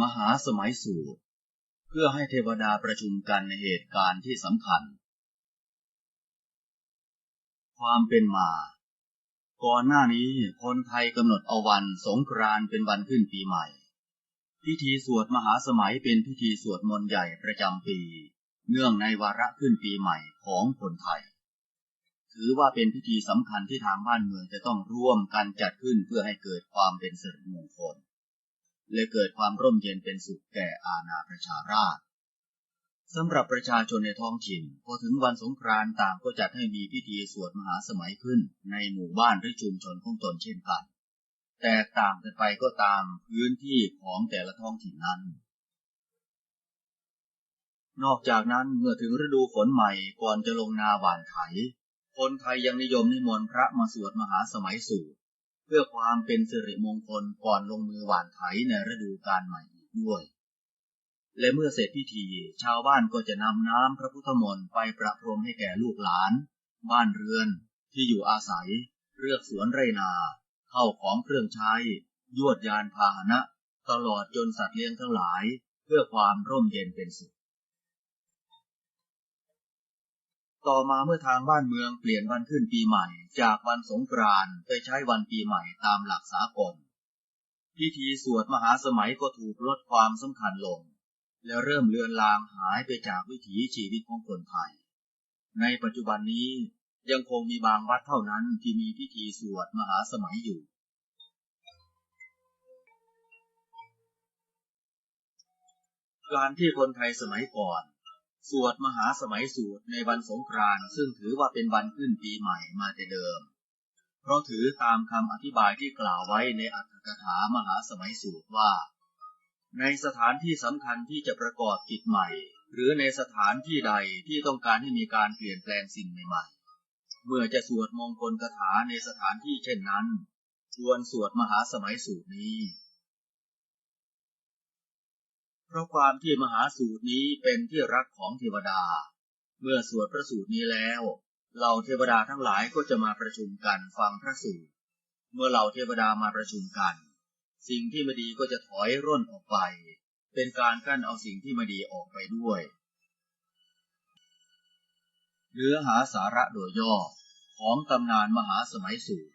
มหาสมัยสูตร เพื่อให้เทวดาประชุมกันในเหตุการณ์ที่สำคัญ ความเป็นมา ก่อนหน้านี้คนไทยกำหนดเอาวันสงกรานต์เป็นวันขึ้นปีใหม่ พิธีสวดมหาสมัยเป็นพิธีสวดมนต์ใหญ่ประจำปี เนื่องในวาระขึ้นปีใหม่ของคนไทย ถือว่าเป็นพิธีสำคัญที่ทางบ้านเมืองจะต้องร่วมกันจัดขึ้นเพื่อให้เกิดความเป็นสิริมงคล และเกิดความร่มเย็นเป็นสุขแก่อาณาประชาราษสำหรับประชาชนในท้องถิ่น พอถึงวันสงกรานต์ต่างก็จัดให้มีพิธีสวดมหาสมัยขึ้น ในหมู่บ้านหรือชุมชนของตนเช่นกัน แตกต่างกันไปก็ตามพื้นที่ของแต่ละท้องถิ่นนั้น นอกจากนั้นเมื่อถึงฤดูฝนใหม่ก่อนจะลงนาหว่านไถ คนไทยยังนิยมนิมนต์พระมาสวดมหาสมัยสูตร เพื่อความเป็นสิริมงคลก่อนลงมือหว่านไถในฤดูกาลใหม่อีกด้วย และเมื่อเสร็จพิธี ชาวบ้านก็จะนำน้ำพระพุทธมนต์ไปประพรมให้แก่ลูกหลาน บ้านเรือน ที่อยู่อาศัย เรือกสวนไรนา เข้าของเครื่องใช้ ยวดยานพาหนะ ตลอดจนสัตว์เลี้ยงทั้งหลาย เพื่อความร่มเย็นเป็นสุข ต่อมาเมื่อทางบ้านเมืองเปลี่ยนวันขึ้นปีใหม่ จากวันสงกรานต์ไปใช้วันปีใหม่ตามหลักสากล พิธีสวดมหาสมัยก็ถูกลดความสำคัญลง และเริ่มเลือนลางหายไปจากวิถีชีวิตของคนไทย ในปัจจุบันนี้ยังคงมีบางวัดเท่านั้นที่มีพิธีสวดมหาสมัยอยู่การที่คนไทยสมัยก่อน สวดมหาสมัยสูตรในวันสงกรานต์ซึ่งถือว่าเป็นวันขึ้นปีใหม่มาแต่เดิม เพราะถือตามคำอธิบายที่กล่าวไว้ในอัตถกถามหาสมัยสูตรว่า ในสถานที่สำคัญที่จะประกอบกิจใหม่ หรือในสถานที่ใดที่ต้องการให้มีการเปลี่ยนแปลงสิ่งใหม่ๆ เมื่อจะสวดมงคลคาถาในสถานที่เช่นนั้นควรสวดมหาสมัยสูตรนี้ เพราะความที่มหาสูตรนี้เป็นที่รักของเทวดา เมื่อสวดพระสูตรนี้แล้วเหล่าเทวดาทั้งหลายก็จะมาประชุมกันฟังพระสูตร เมื่อเหล่าเทวดามาประชุมกัน สิ่งที่ไม่ดีก็จะถอยร่นออกไป เป็นการกั้นเอาสิ่งที่ไม่ดีออกไปด้วย เนื้อหาสาระโดยย่อของตำนานมหาสมัยสูตร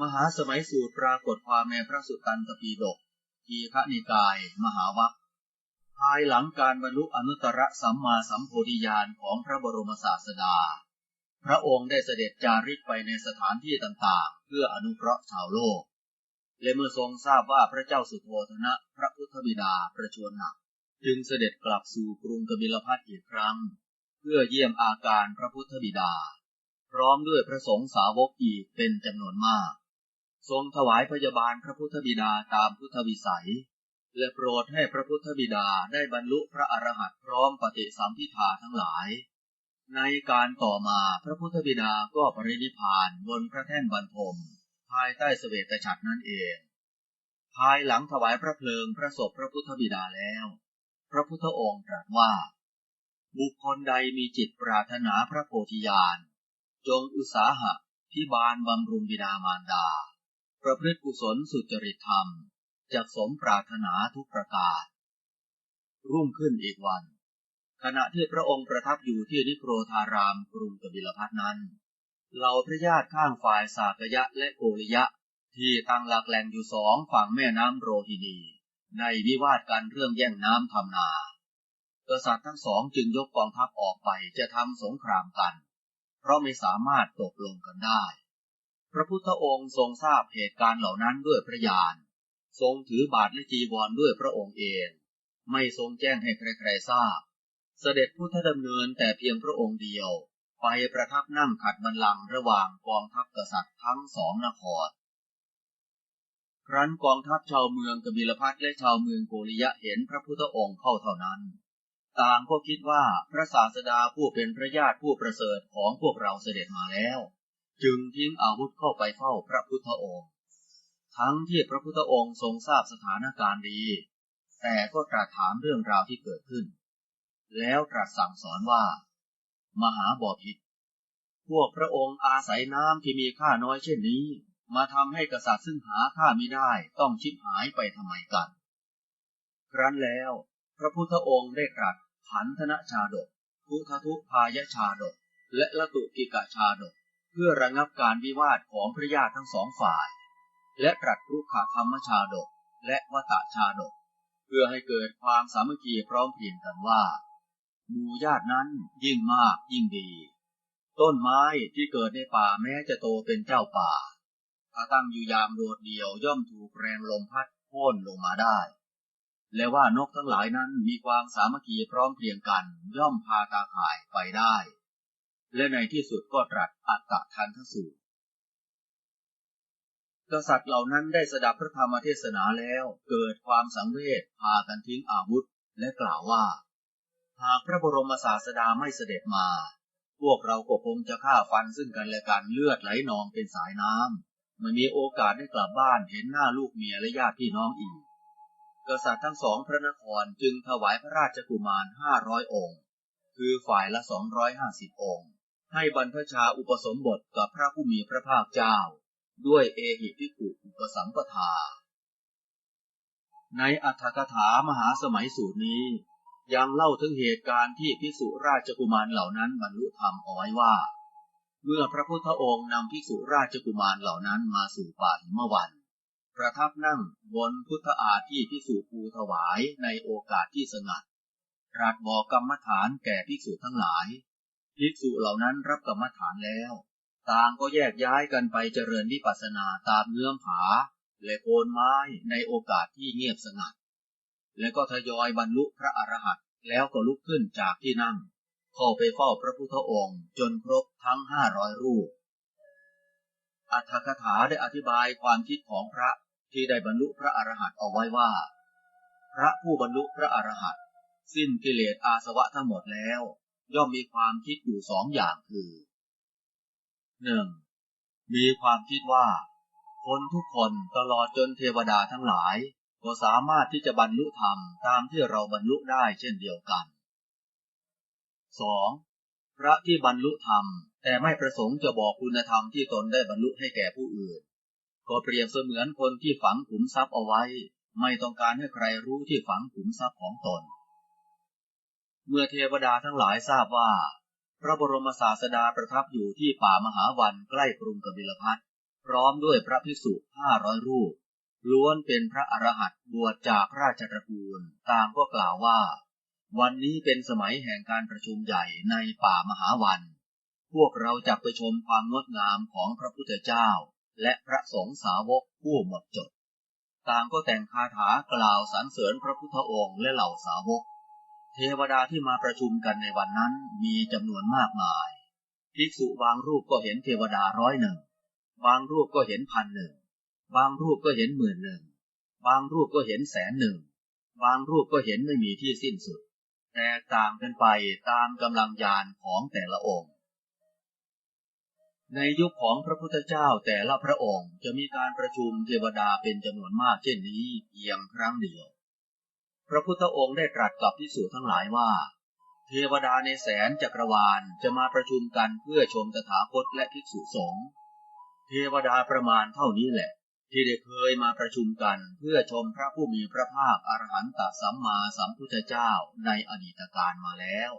มหาสมัยสูตรปรากฏความในพระสุตตันตปีฎก ทีฆนิกาย มหาวัคภายหลังการบรรลุอนุตตรสัมมาสัมโพธิญาณของพระบรมศาสดา พระองค์ได้เสด็จจาริกไปในสถานที่ต่างๆ เพื่ออนุเคราะห์ชาวโลก และเมื่อทรงทราบว่าพระเจ้าสุโธธนะ พระพุทธบิดาประชวรหนัก จึงเสด็จกลับสู่กรุงกบิลพัทอีกครั้ง เพื่อเยี่ยมอาการพระพุทธบิดา พร้อมด้วยพระสงฆ์สาวกอีกเป็นจำนวนมาก ทรงถวายพยาบาลพระพุทธบิดาตามพุทธวิสัย และโปรดให้พระพุทธบิดาได้บรรลุพระอรหันต์พร้อมปฏิสัมพิธาทั้งหลาย ในการต่อมาพระพุทธบิดาก็ปรินิพานบนพระแท่นบรรทมภายใต้เสวตฉัตรนั่นเอง ภายหลังถวายพระเพลิงพระศพพระพุทธบิดาแล้ว พระพุทธองค์ตรัสว่า บุคคลใดมีจิตปรารถนาพระโพธิญาณจงอุตสาหะที่บานบำรุงบิดามารดา ประพฤติกุศลสุจริตธรรมจากสมปรารถนาทุกประการ รุ่งขึ้นอีกวัน ขณะที่พระองค์ประทับอยู่ที่นิโครธารามกรุงกบิลพัทนั้นเหล่าพระญาติข้างฝ่ายสากยะและโกริยะ ที่ตั้งหลักแหล่งอยู่สองฝั่งแม่น้ำโรฮินี ในวิวาทกันเรื่องแย่งน้ำทำนา กษัตริย์ทั้งสองจึงยกกองทัพออกไปจะทำสงครามกัน เพราะไม่สามารถตกลงกันได้ พระพุทธองค์ทรงทราบเหตุการณ์เหล่านั้นด้วยพระญาณ ทรงถือบาทและจีวรด้วยพระองค์เอง ไม่ทรงแจ้งให้ใครๆทราบ เสด็จพุทธดำเนินแต่เพียงพระองค์เดียว ไปประทับนั่งขัดบัลลังก์ระหว่างกองทัพกษัตริย์ทั้งสองนคร ครั้นกองทัพชาวเมืองกบิลพัทและชาวเมืองโกริยะเห็นพระพุทธองค์เข้าเท่านั้น ต่างก็คิดว่าพระศาสดาผู้เป็นพระญาติผู้ประเสริฐของพวกเราเสด็จมาแล้ว จึงทิ้งอาวุธเข้าไปเฝ้าพระพุทธองค์ ทั้งที่พระพุทธองค์ทรงทราบสถานการณ์ดี แต่ก็ตรัสถามเรื่องราวที่เกิดขึ้น แล้วตรัสสั่งสอนว่า มหาบอพิษพวกพระองค์อาศัยน้ำที่มีค่าน้อยเช่นนี้ มาทำให้กษัตริย์ซึ่งหาค่าไม่ได้ต้องชิบหายไปทำไมกัน ครั้นแล้ว พระพุทธองค์ได้ตรัสผันธนชาดกพุทธทุพายชาดก และละตุกิกะชาดก พื่อระงับการวิวาทของพระญาติทั้งสองฝ่าย และตรัสรุกขธรรมชาดกและวตชาดก เพื่อให้เกิดความสามัคคีพร้อมเพรียงกันว่าหมู่ญาตินั้นยิ่งมากยิ่งดี ต้นไม้ที่เกิดในป่าแม้จะโตเป็นเจ้าป่า ถ้าตั้งอยู่ยามโดดเดี่ยวย่อมถูกแรงลมพัดโค่นลงมาได้ และว่านกทั้งหลายนั้นมีความสามัคคีพร้อมเพรียงกันย่อมพาตาข่ายไปได้ และในที่สุดก็ตรัสอัตตะทันทสูตรกษัตริย์เหล่านั้นได้สดับพระธรรมเทศนาแล้วเกิดความสังเวชพากันทิ้งอาวุธและกล่าวว่า หากพระบรมศาสดาไม่เสด็จมา พวกเราก็คงจะฆ่าฟันซึ่งกันและกันเลือดไหลนองเป็นสายน้ำไม่มีโอกาสได้กลับบ้านเห็นหน้าลูกเมียและญาติพี่น้องอีก กษัตริย์ทั้งสองพระนครจึงถวายพระราชกุมารห้าร้อยองค์ คือฝ่ายละสองร้อยห้าสิบองค์ ให้บรรพชาอุปสมบทกับพระผู้มีพระภาคเจ้า ด้วยเอหิพิกุอุปสัมปทา ในอัฏฐกถามหาสมัยสูตรนี้ ยังเล่าถึงเหตุการณ์ที่ภิกษุราชกุมารเหล่านั้นบรรลุธรรมเอาไว้ว่า เมื่อพระพุทธองค์นำภิกษุราชกุมารเหล่านั้นมาสู่ป่าหิมวันประทับนั่งบนพุทธอาที่ภิกษุภูถวายในโอกาสที่สงัดตรัสบอกกรรมฐานแก่ภิกษุทั้งหลาย ภิกษุเหล่านั้นรับกรรมฐานแล้ว ต่างก็แยกย้ายกันไปเจริญวิปัสสนาตามเงื่อมผา และโคนไม้ในโอกาสที่เงียบสงัด และก็ทยอยบรรลุพระอรหันต์แล้วก็ลุกขึ้นจากที่นั่ง เข้าไปเฝ้าพระพุทธองค์จนครบทั้งห้าร้อยรูป อัฏฐกถาได้อธิบายความคิดของพระที่ได้บรรลุพระอรหันต์เอาไว้ว่า พระผู้บรรลุพระอรหันต์สิ้นกิเลสอาสวะทั้งหมดแล้ว ย่อมมีความคิดอยู่สองอย่างคือหนึ่งมีความคิดว่า คนทุกคนตลอดจนเทวดาทั้งหลาย ก็สามารถที่จะบรรลุธรรมตามที่เราบรรลุได้เช่นเดียวกัน 2. พระที่บรรลุธรรม แต่ไม่ประสงค์จะบอกคุณธรรมที่ตนได้บรรลุให้แก่ผู้อื่น ก็เปรียบเสมือนคนที่ฝังขุมทรัพย์เอาไว้ ไม่ต้องการให้ใครรู้ที่ฝังขุมทรัพย์ของตน เมื่อเทวดาทั้งหลายทราบว่า พระบรมศาสดาประทับอยู่ที่ป่ามหาวันใกล้กรุงกบิลพัทพร้อมด้วยพระภิกษุห้าร้อยรูป ล้วนเป็นพระอรหันต์บวชจากราชตระกูลต่างก็กล่าวว่า วันนี้เป็นสมัยแห่งการประชุมใหญ่ในป่ามหาวัน พวกเราจะไปชมความงดงามของพระพุทธเจ้า และพระสงฆ์สาวกผู้หมดจด ต่างก็แต่งคาถากล่าวสรรเสริญพระพุทธองค์และเหล่าสาวก เทวดาที่มาประชุมกันในวันนั้นมีจำนวนมากมาย ภิกษุบางรูปก็เห็นเทวดาร้อยหนึ่ง บางรูปก็เห็นพันหนึ่ง บางรูปก็เห็นหมื่นหนึ่ง บางรูปก็เห็นแสนหนึ่ง บางรูปก็เห็นไม่มีที่สิ้นสุด แตกต่างกันไปตามกำลังญาณของแต่ละองค์ ในยุคของพระพุทธเจ้าแต่ละพระองค์จะมีการประชุมเทวดาเป็นจำนวนมากเช่นนี้เพียงครั้งเดียว พระพุทธองค์ได้ตรัสกับพิสูจทั้งหลายว่า เทวดาในแสนจักรวาลจะมาประชุมกันเพื่อชมตถาคตและภิกษุสงฆ์เทวดาประมาณเท่านี้แหละ ที่ได้เคยมาประชุมกันเพื่อชมพระผู้มีพระภาคอรหันตสัมมาสัมพุทธเจ้าในอดีตการมาแล้ว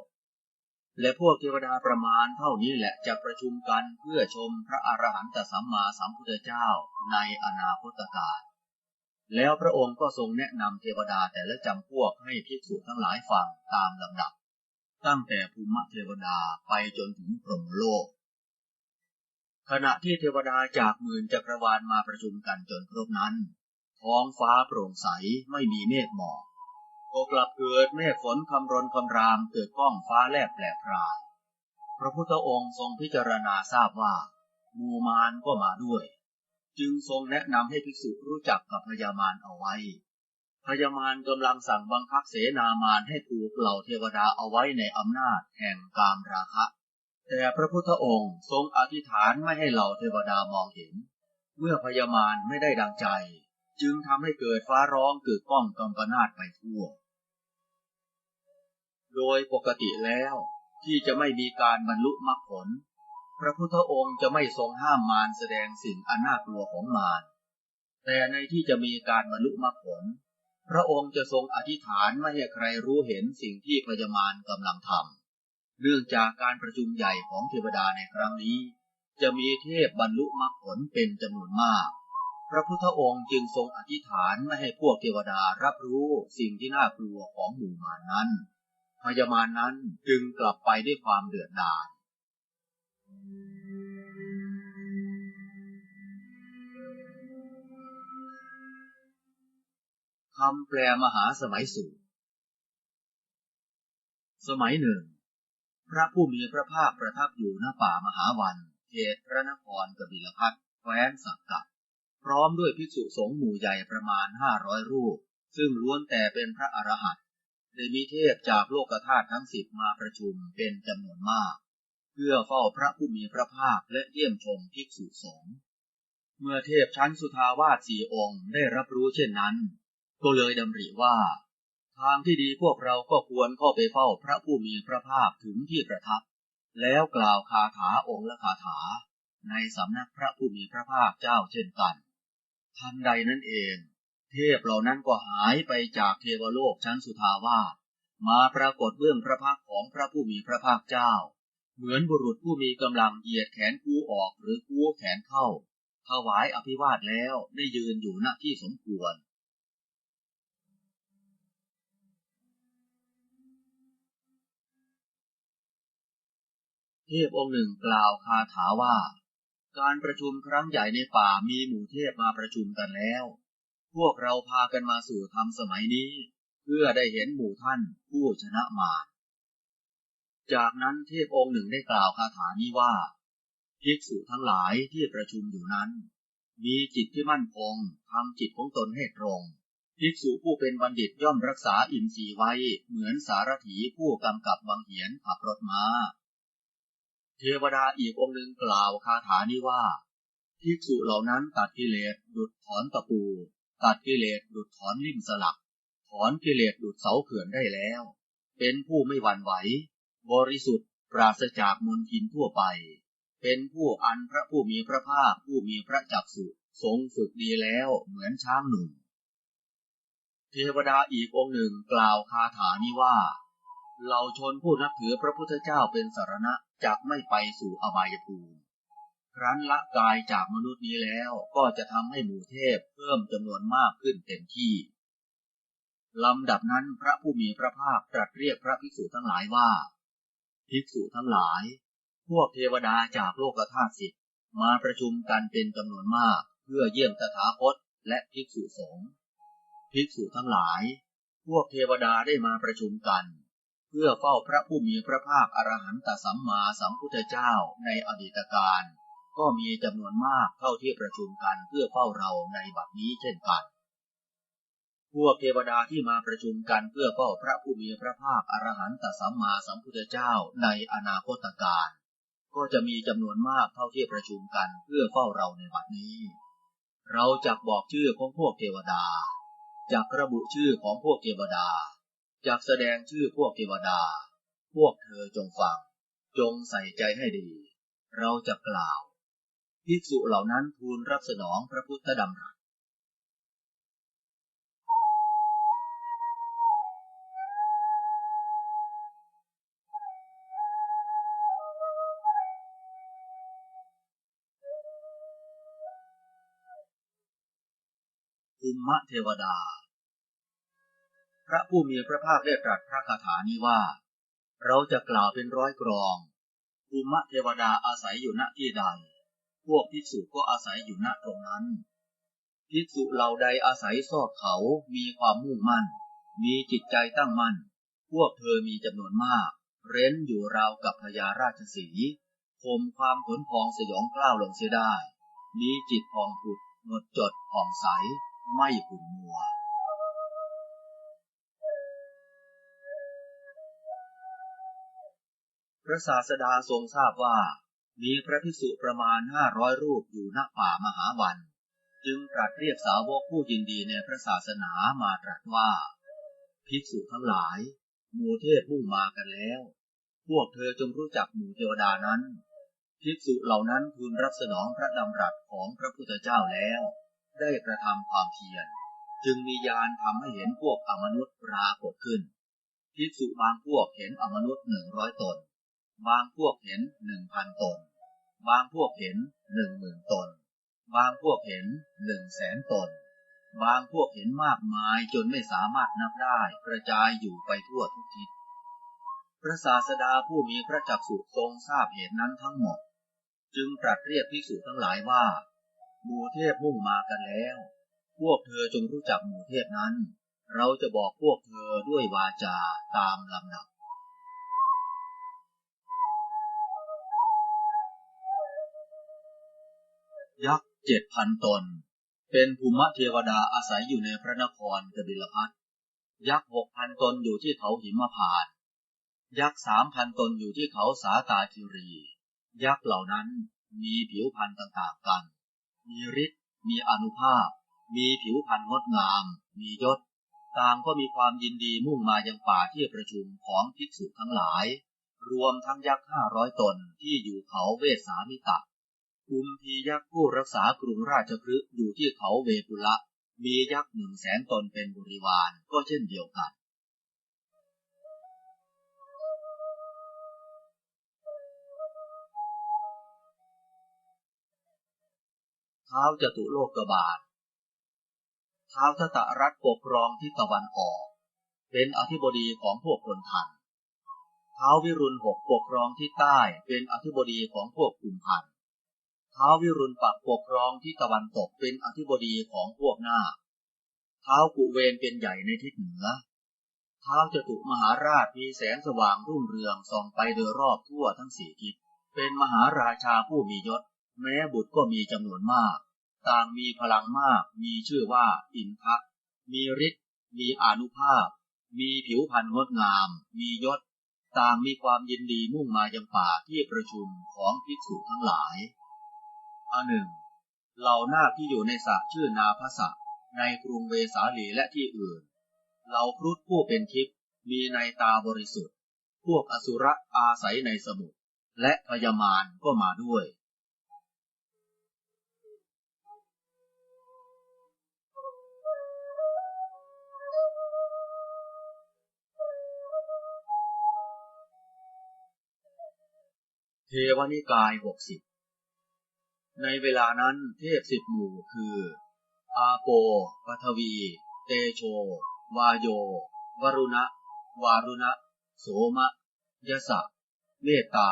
และพวกเทวดาประมาณเท่านี้แหละจะประชุมกันเพื่อชมพระอรหันตสัมมาสัมพุทธเจ้าในอนาคตการ แล้วพระองค์ก็ทรงแนะนำเทวดาแต่ละจำพวกให้ภิกษุทั้งหลายฟังตามลำดับ ตั้งแต่ภูมิเทวดาไปจนถึงพรหมโลก ขณะที่เทวดาจากหมื่นจักรวาลมาประชุมกันจนครบนั้น ท้องฟ้าโปร่งใสไม่มีเมฆหมอกก็กลับเกิดเมฆฝนคำรนคำรามเกิดก้องฟ้าแลบแปลพราย พระพุทธองค์ทรงพิจารณาทราบว่า มูมานก็มาด้วย จึงทรงแนะนำให้ภิกษุรู้จักกับพญามารเอาไว้พญามารกำลังสั่งบังคับเสนามารให้ผูกเหล่าเทวดาเอาไว้ในอำนาจแห่งกามราคะ แต่พระพุทธองค์ทรงอธิษฐานไม่ให้เหล่าเทวดามองเห็น เมื่อพญามารไม่ได้ดังใจ จึงทำให้เกิดฟ้าร้องกิดก้องกำปนาตไปทั่ว โดยปกติแล้วที่จะไม่มีการบรรลุมรรคผล พระพุทธองค์จะไม่ทรงห้ามมารแสดงสิ่งอันน่ากลัวของมาร แต่ในที่จะมีการบรรลุมรรคผลพพระองค์จะทรงอธิษฐานไม่ให้ใครรู้เห็นสิ่งที่พญามารกำลังทำ เนื่องจากการประชุมใหญ่ของเทวดาในครั้งนี้ จะมีเทพบรรลุมรรคผลเป็นจำนวนมาก พระพุทธองค์จึงทรงอธิษฐานไม่ให้พวกเทวดารับรู้สิ่งที่น่ากลัวของหมู่มารนั้นพญามารนั้นจึงกลับไปด้วยความเดือดดาล คำแปลมหาสมัยสูตร สมัยหนึ่ง พระผู้มีพระภาคประทับอยู่ณป่ามหาวันเขตพระนครกบิลพัทแคว้นสักกะ พร้อมด้วยภิกษุสงฆ์หมู่ใหญ่ประมาณห้าร้อยรูป ซึ่งล้วนแต่เป็นพระอรหันต์ได้มีเทพจากโลกธาตุทั้งสิบมาประชุมเป็นจำนวนมาก เพื่อเฝ้าพระผู้มีพระภาคและเยี่ยมชมภิกษุสงฆ์เมื่อเทพชั้นสุทาวาสสี่องค์ได้รับรู้เช่นนั้น ก็เลยดำริว่า ทางที่ดีพวกเราก็ควรเข้าไปเฝ้าพระผู้มีพระภาคถึงที่ประทับ แล้วกล่าวคาถาองค์ละคาถา ในสำนักพระผู้มีพระภาคเจ้าเช่นกัน ทันใดนั้นเอง เทพเหล่านั้นก็หายไปจากเทวโลกชั้นสุทาวาสมาปรากฏเบื้องพระพักของพระผู้มีพระภาคเจ้า เหมือนบุรุษผู้มีกำลังเหยียดแขนกู้ออกหรือกู้แขนเข้าถวายอภิวาทแล้วได้ยืนอยู่ณที่สมควร เทพองค์หนึ่งกล่าวคาถาว่า การประชุมครั้งใหญ่ในป่ามีหมู่เทพมาประชุมกันแล้ว พวกเราพากันมาสู่ธรรมสมัยนี้ เพื่อได้เห็นหมู่ท่านผู้ชนะมารจากนั้นเทพองค์หนึ่งได้กล่าวคาถานี้ว่าภิกษุทั้งหลายที่ประชุมอยู่นั้น มีจิตที่มั่นคงทำจิตของตนให้ตรงภิกษุผู้เป็นบัณฑิตย่อมรักษาอินทรีย์ไว้เหมือนสารถีผู้กำกับวังเหียนขับรถม้า เทวดาอีกองค์หนึ่งกล่าวคาถานี้ว่าภิกษุเหล่านั้นตัดกิเลสดุดถอนตะปู ตัดกิเลสดุดถอนลิ่มสลัก ถอนกิเลสดุดเสาเขื่อนได้แล้ว เป็นผู้ไม่หวั่นไหว บริสุทธิ์ปราศจากมลทินทั่วไป เป็นผู้อันพระผู้มีพระภาคผู้มีพระจักสุทรงฝึกดีแล้วเหมือนช้างหนุ่ม เทวดาอีกองค์หนึ่งกล่าวคาถานี้ว่า เราชนผู้นับถือพระพุทธเจ้าเป็นสารณะ จะไม่ไปสู่อบายภูมิครั้นละกายจากมนุษย์นี้แล้วก็จะทำให้หมู่เทพเพิ่มจำนวนมากขึ้นเต็มที่ลำดับนั้นพระผู้มีพระภาคตรัสเรียกพระภิกษุทั้งหลายว่า ภิกษุทั้งหลาย พวกเทวดาจากโลกธาตุสิบมาประชุมกันเป็นจำนวนมากเพื่อเยี่ยมตถาคตและภิกษุสงฆ์ภิกษุทั้งหลาย พวกเทวดาได้มาประชุมกันเพื่อเฝ้าพระผู้มีพระภาคอรหันตสัมมาสัมพุทธเจ้าในอดีตการ ก็มีจำนวนมากเท่าที่ประชุมกันเพื่อเฝ้าเราในบัดนี้เช่นกัน พวกเทวดาที่มาประชุมกันเพื่อเฝ้าพระผู้มีพระภาคอรหันตสัมมาสัมพุทธเจ้าในอนาคตการ ก็จะมีจำนวนมากเท่าที่ประชุมกันเพื่อเฝ้าเราในบัดนี้ เราจะบอกชื่อของพวกเทวดาจากระบุชื่อของพวกเทวดา จากแสดงชื่อพวกเทวดา พวกเธอจงฟัง จงใส่ใจให้ดี เราจะกล่าว ภิกษุเหล่านั้นทูลรับสนองพระพุทธดำรัสภูมะเทวดา พระผู้มีพระภาคได้ตรัสพระคาถานี้ว่า เราจะกล่าวเป็นร้อยกรองภูมะเทวดาอาศัยอยู่ณที่ใด พวกภิกษุก็อาศัยอยู่ณตรงนั้น ภิกษุเหล่าใดอาศัยซอกเขามีความมุ่งมั่น มีจิตใจตั้งมั่น พวกเธอมีจำนวนมาก เร้นอยู่ราวกับพญาราชสีข่มความขนพองสยองกล้าวลงเสียได้ มีจิตพองผุดหมดจดผ่องใส ไม่ขุ่นมัว พระศาสดาทรงทราบว่า มีพระภิกษุประมาณห้าร้อยรูปอยู่ณป่ามหาวัน จึงตรัสเรียกสาวกผู้ยินดีในพระศาสนามาตรัสว่า ภิกษุทั้งหลาย หมู่เทพมุ่งมากันแล้ว พวกเธอจงรู้จักหมู่เทวดานั้น ภิกษุเหล่านั้นทูลรับสนองพระดำรัสของพระพุทธเจ้าแล้ว ได้กระทำความเพียรจึงมียานทำให้เห็นพวกอมนุษย์ปรากฏขึ้น ภิกษุบางพวกเห็นอมนุษย์หนึ่งร้อยตน บางพวกเห็นหนึ่งพันตน บางพวกเห็นหนึ่งหมื่นตน บางพวกเห็นหนึ่งแสนตน บางพวกเห็นมากมายจนไม่สามารถนับได้กระจายอยู่ไปทั่วทุกทิศ พระศาสดาผู้มีพระจักษุทรงทราบเหตุนั้นทั้งหมด จึงตรัสเรียกภิกษุทั้งหลายว่า หมู่เทพมุ่งมากันแล้ว พวกเธอจงรู้จักหมู่เทพนั้น เราจะบอกพวกเธอด้วยวาจาตามลำดับ ยักษ์เจ็ดพันตน เป็นภูมิเทวดาอาศัยอยู่ในพระนครกบิลพัทยักษ์หกพันตนอยู่ที่เขาหิมพาน ยักษ์สามพันตนอยู่ที่เขาสาตาคิรี ยักษ์เหล่านั้นมีผิวพรรณต่างๆกัน มีฤทธิ์ มีอนุภาพ มีผิวพรรณงดงาม มียศ ต่างก็มีความยินดีมุ่งมายังป่าที่ประชุมของภิกษุทั้งหลาย รวมทั้งยักษ์ห้าร้อยตนที่อยู่เขาเวสสามิตะ กุมพียักษ์ผู้รักษากรุงราชคฤห์อยู่ที่เขาเวปุละ มียักษ์หนึ่งแสนตนเป็นบริวารก็เช่นเดียวกันเท้าจตุโลกบาลเท้าทตรัฐปกครองที่ตะวันออก เป็นอธิบดีของพวกคนทันเท้าวิรุณหกปกครองที่ใต้เป็นอธิบดีของพวกกุมพันธ ท้าวิรุณปักปกครองที่ตะวันตกเป็นอธิบดีของพวกนาคเท้ากุเวนเป็นใหญ่ในทิศเหนือเท้าจตุมหาราชมีแสงสว่างรุ่งเรืองส่องไปโดยรอบทั่วทั้งสี่ทิศ เป็นมหาราชาผู้มียศ แม้บุตรก็มีจำนวนมาก ต่างมีพลังมาก มีชื่อว่าอินทะมีฤทธิ์ มีอนุภาพ มีผิวพรรณงดงาม มียศ ต่างมีความยินดีมุ่งมายังป่าที่ประชุมของภิกษุทั้งหลาย อันหนึ่งเหล่านาคที่อยู่ในสระชื่อนาพสะในกรุงเวสาลีและที่อื่น เหล่าครุฑผู้เป็นทิพย์มีในตาบริสุทธิ์ พวกอสุรอาศัยในสมุทรและพยามารก็มาด้วยเทวนิกายหกสิบ ในเวลานั้นเทพสิบหมู่คือ อาโปปัทวี เตโช วาโย วรุณะ วารุณะ โสมะยสะ เมตตา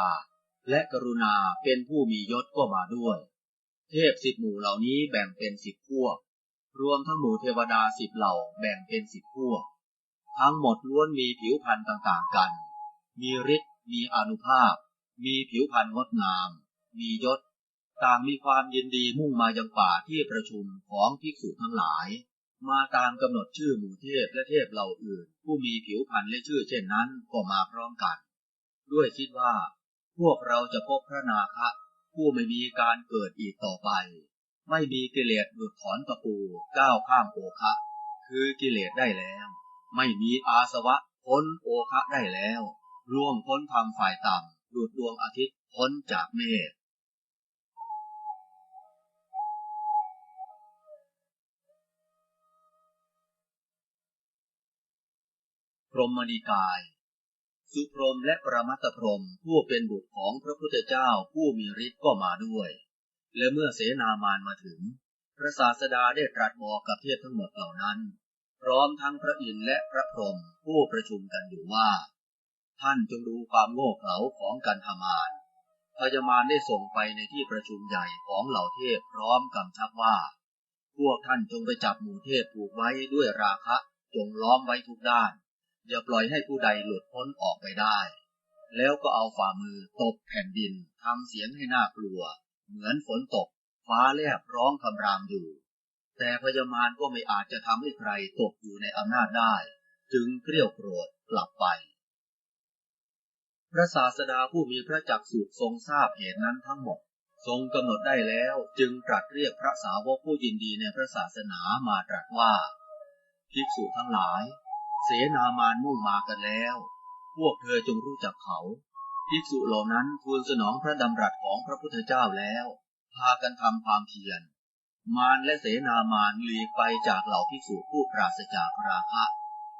และกรุณาเป็นผู้มียศก็มาด้วย เทพสิบหมู่เหล่านี้แบ่งเป็นสิบพวก รวมทั้งหมู่เทวดาสิบเหล่าแบ่งเป็นสิบพวก ทั้งหมดล้วนมีผิวพรรณต่างๆกัน มีฤทธิ์ มีอนุภาพ มีผิวพรรณงดงาม มียศ ต่างมีความยินดีมุ่งมายังป่าที่ประชุมของภิกษุทั้งหลาย มาตามกำหนดชื่อหมู่เทพและเทพเหล่าอื่น ผู้มีผิวพรรณและชื่อเช่นนั้นก็มาพร้อมกัน ด้วยคิดว่า พวกเราจะพบพระนาคะ ผู้ไม่มีการเกิดอีกต่อไป ไม่มีกิเลสหลุดถอนตะปูก้าวข้ามโอคะ คือกิเลสได้แล้ว ไม่มีอาสวะพ้นโอคะได้แล้วร่วงพ้นทางฝ่ายต่ำหลุดดวงอาทิตย์พ้นจากเมฆ รหมนิกาย สุพรหมและประมัตพรหมผู้เป็นบุตรของพระพุทธเจ้าผู้มีฤทธิ์ก็มาด้วย และเมื่อเสนามานมาถึง พระศาสดาได้ตรัสบอกกับเทพทั้งหมดเหล่านั้น พร้อมทั้งพระอินทร์และพระพรหมผู้ประชุมกันอยู่ว่า ท่านจงดูความโง่เขลาของกันธมารพญามารได้ส่งไปในที่ประชุมใหญ่ของเหล่าเทพพร้อมกำชับว่า พวกท่านจงไปจับหมู่เทพผูกไว้ด้วยราคะจงล้อมไว้ทุกด้าน อย่าปล่อยให้ผู้ใดหลุดพ้นออกไปได้ แล้วก็เอาฝ่ามือตบแผ่นดินทำเสียงให้น่ากลัว เหมือนฝนตก ฟ้าแลบร้องคำรามอยู่ แต่พญามารก็ไม่อาจจะทำให้ใครตกอยู่ในอำนาจได้ จึงเกลียวโกรธกลับไป พระศาสดาผู้มีพระจักษุทรงทราบเหตุนั้นทั้งหมด ทรงกำหนดได้แล้วจึงตรัสเรียกพระสาวกผู้ยินดีในพระศาสนามาตรัสว่า ภิกษุทั้งหลาย เสนามานมุ่งมากันแล้ว พวกเธอจงรู้จักเขา ภิกษุเหล่านั้นทูลสนองพระดำรัสของพระพุทธเจ้าแล้ว พากันทำความเพียร มารและเสนามารหลีกไปจากเหล่าภิกษุผู้ปราศจากราคะ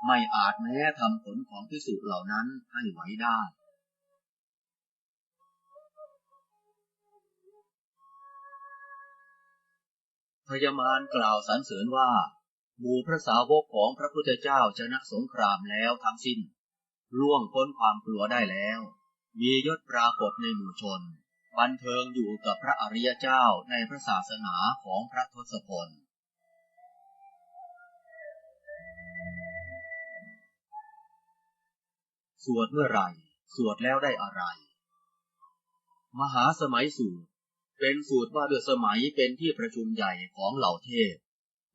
ไม่อาจแม้ทำผลของภิกษุเหล่านั้นให้ไหวได้พยามารกล่าวสรรเสริญว่า หมู่พระสาวกของพระพุทธเจ้าชนะสงครามแล้วทั้งสิ้น ล่วงพ้นความกลัวได้แล้ว มียศปรากฏในหมู่ชน บันเทิงอยู่กับพระอริยเจ้าในพระศาสนาของพระทศพลสวดเมื่อไหร่ สวดแล้วได้อะไร มหาสมัยสูตร เป็นสูตรว่าด้วยสมัยเป็นที่ประชุมใหญ่ของเหล่าเทพ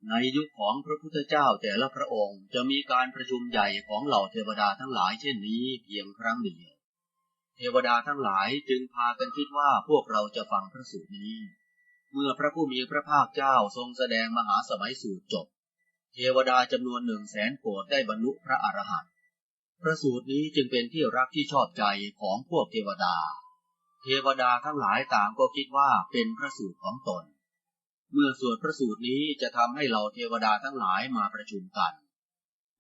ในยุคของพระพุทธเจ้าแต่ละพระองค์จะมีการประชุมใหญ่ของเหล่าเทวดาทั้งหลายเช่นนี้เพียงครั้งเดียว เทวดาทั้งหลายจึงพากันคิดว่าพวกเราจะฟังพระสูตรนี้ เมื่อพระผู้มีพระภาคเจ้าทรงแสดงมหาสมัยสูตรจบ เทวดาจำนวนหนึ่งแสนโกรธได้บรรลุพระอรหันต์พระสูตรนี้จึงเป็นที่รักที่ชอบใจของพวกเทวดา เทวดาทั้งหลายต่างก็คิดว่าเป็นพระสูตรของตน เมื่อสวดพระสูตรนี้จะทำให้เราเทวดาทั้งหลายมาประชุมกัน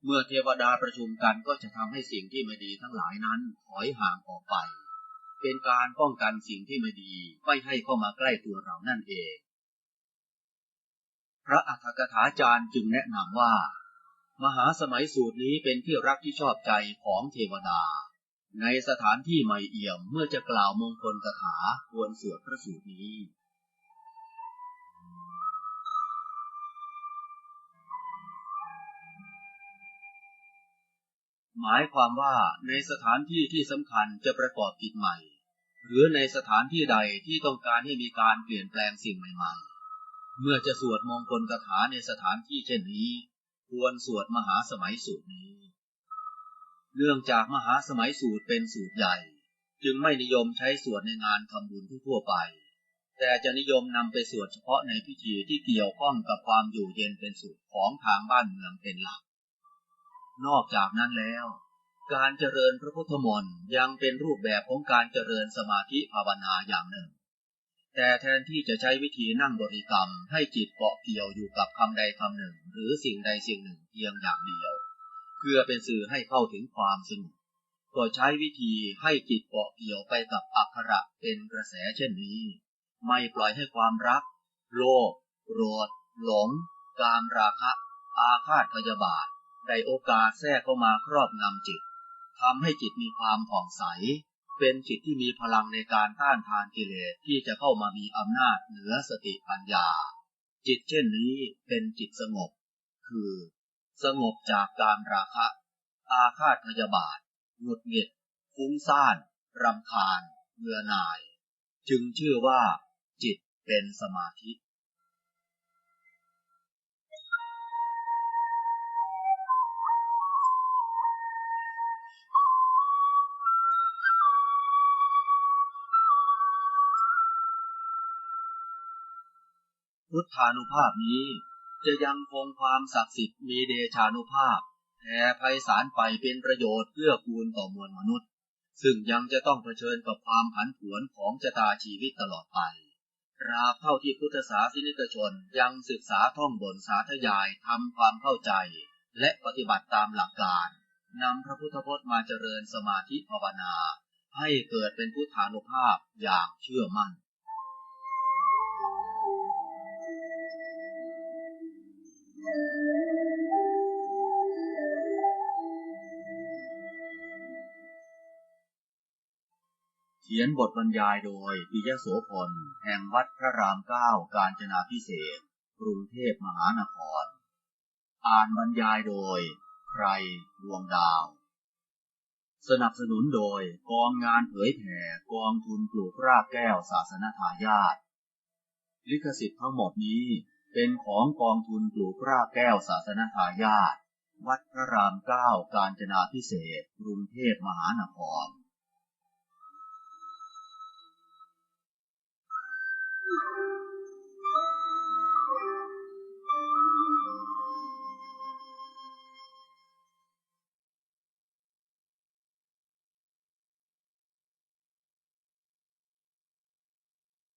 เมื่อเทวดาประชุมกันก็จะทำให้สิ่งที่ไม่ดีทั้งหลายนั้นถอยห่างออกไป เป็นการป้องกันสิ่งที่ไม่ดีไม่ให้เข้ามาใกล้ตัวเรานั่นเอง พระอัฏฐกถาจารย์จึงแนะนำว่า มหาสมัยสูตรนี้เป็นที่รักที่ชอบใจของเทวดา ในสถานที่ใหม่เอี่ยมเมื่อจะกล่าวมงคลคาถาควรสวดพระสูตรนี้ หมายความว่าในสถานที่ที่สำคัญจะประกอบกิจใหม่ หรือในสถานที่ใดที่ต้องการให้มีการเปลี่ยนแปลงสิ่งใหม่ ๆ เมื่อจะสวดมงคลคาถาในสถานที่เช่นนี้ ควรสวดมหาสมัยสูตรนี้ เนื่องจากมหาสมัยสูตรเป็นสูตรใหญ่ จึงไม่นิยมใช้สวดในงานทำบุญทั่วไป แต่จะนิยมนำไปสวดเฉพาะในพิธีที่เกี่ยวข้องกับความอยู่เย็นเป็นสุขของทางบ้านเมืองเป็นหลัก นอกจากนั้นแล้ว การเจริญพระพุทธมนต์ยังเป็นรูปแบบของการเจริญสมาธิภาวนาอย่างหนึ่ง แต่แทนที่จะใช้วิธีนั่งบริกรรมให้จิตเกาะเกี่ยวอยู่กับคำใดคำหนึ่ง หรือสิ่งใดสิ่งหนึ่งเพียงอย่างเดียว เพื่อเป็นสื่อให้เข้าถึงความสงบก็ใช้วิธีให้จิตเกาะเกี่ยวไปกับอักขระเป็นกระแสเช่นนี้ ไม่ปล่อยให้ความรัก โลภโกรธหลง การราคะ อาฆาตพยาบาท ได้โอกาสแทรกเข้ามาครอบงำจิตทำให้จิตมีความผ่องใส เป็นจิตที่มีพลังในการต้านทานกิเลสที่จะเข้ามามีอำนาจเหนือสติปัญญา จิตเช่นนี้เป็นจิตสงบ คือ สงบจากการราคะ อาฆาตพยาบาทหงุดหงิด ฟุ้งซ่านรำคาญเบื่อหน่าย จึงชื่อว่า จิตเป็นสมาธิ พุทธานุภาพนี้ จะยังคงความศักดิ์สิทธิ์มีเดชานุภาพแผ่ไพศาลไปเป็นประโยชน์เพื่อกูลต่อมวลมนุษย์ ซึ่งยังจะต้องเผชิญกับความผันผวนของชะตาชีวิตตลอดไปตราบเท่าที่พุทธศาสนิกชนยังศึกษาท่องบนสาธยายทำความเข้าใจ และปฏิบัติตามหลักการนำพระพุทธพจน์มาเจริญสมาธิภาวนา ให้เกิดเป็นพุทธานุภาพอย่างเชื่อมั่น ขียนบทบรรยายโดยปิยโสพลแห่งวัดพระรามเก้าการจนาพิเศษกรุงเทพมหานคร อ่านบรรยายโดย ใครดวงดาว สนับสนุนโดยกองงานเผยแผ่กองทุนปลูกรากแก้วศาสนทายาทลิขสิทธิ์ทั้งหมดนี้เป็นของกองทุนปลูกรากแก้วศาสนทายาทวัดพระรามเก้าการจนาพิเศษกรุงเทพมหานคร